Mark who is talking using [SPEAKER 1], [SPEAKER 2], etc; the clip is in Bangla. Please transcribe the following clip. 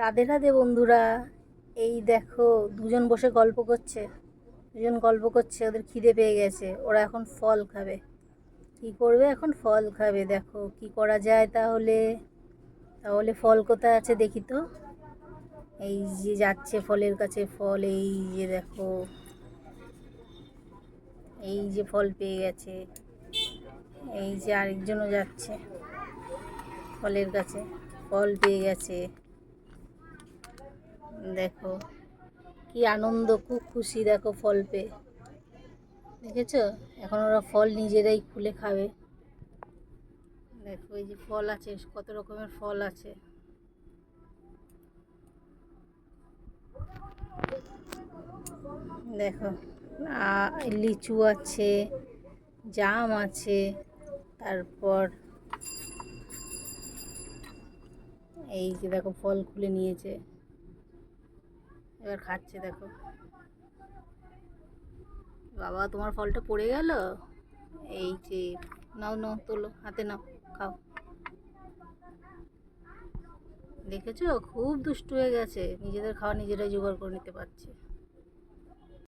[SPEAKER 1] রাধে রাধে বন্ধুরা, এই দেখো দুজন বসে গল্প করছে। দুজন গল্প করছে, ওদের খিদে পেয়ে গেছে। ওরা এখন ফল খাবে। কি করবে এখন? ফল খাবে, দেখো কি করা যায় তাহলে। তাহলে ফল কোথায় আছে দেখি তো। এই যে যাচ্ছে ফলের কাছে ফল, এই যে দেখো। এই যে ফল পেয়ে গেছে। এই যে আরেকজনও যাচ্ছে ফলের কাছে, ফল পেয়ে গেছে। দেখো, কি আনন্দ, খুব খুশি, দেখো ফল পেয়ে। দেখেছ? এখন ওরা ফল নিজেরাই খুলে খাবে। দেখো, এই যে ফল আছে, কত রকমের ফল আছে। দেখো লিচু আছে, জাম আছে, তারপর এই যে দেখো ফল খুলে নিয়েছে। এবার খাচ্ছে, দেখো। বাবা, তোমার ফলটা পড়ে গেল? এই যে, নাও নাও, তোলো, হাতে নাও, খাও। দেখেছ? খুব দুষ্টু হয়ে গেছে। নিজেদের খাওয়া নিজেরাই জোগাড় করে নিতে পারছে।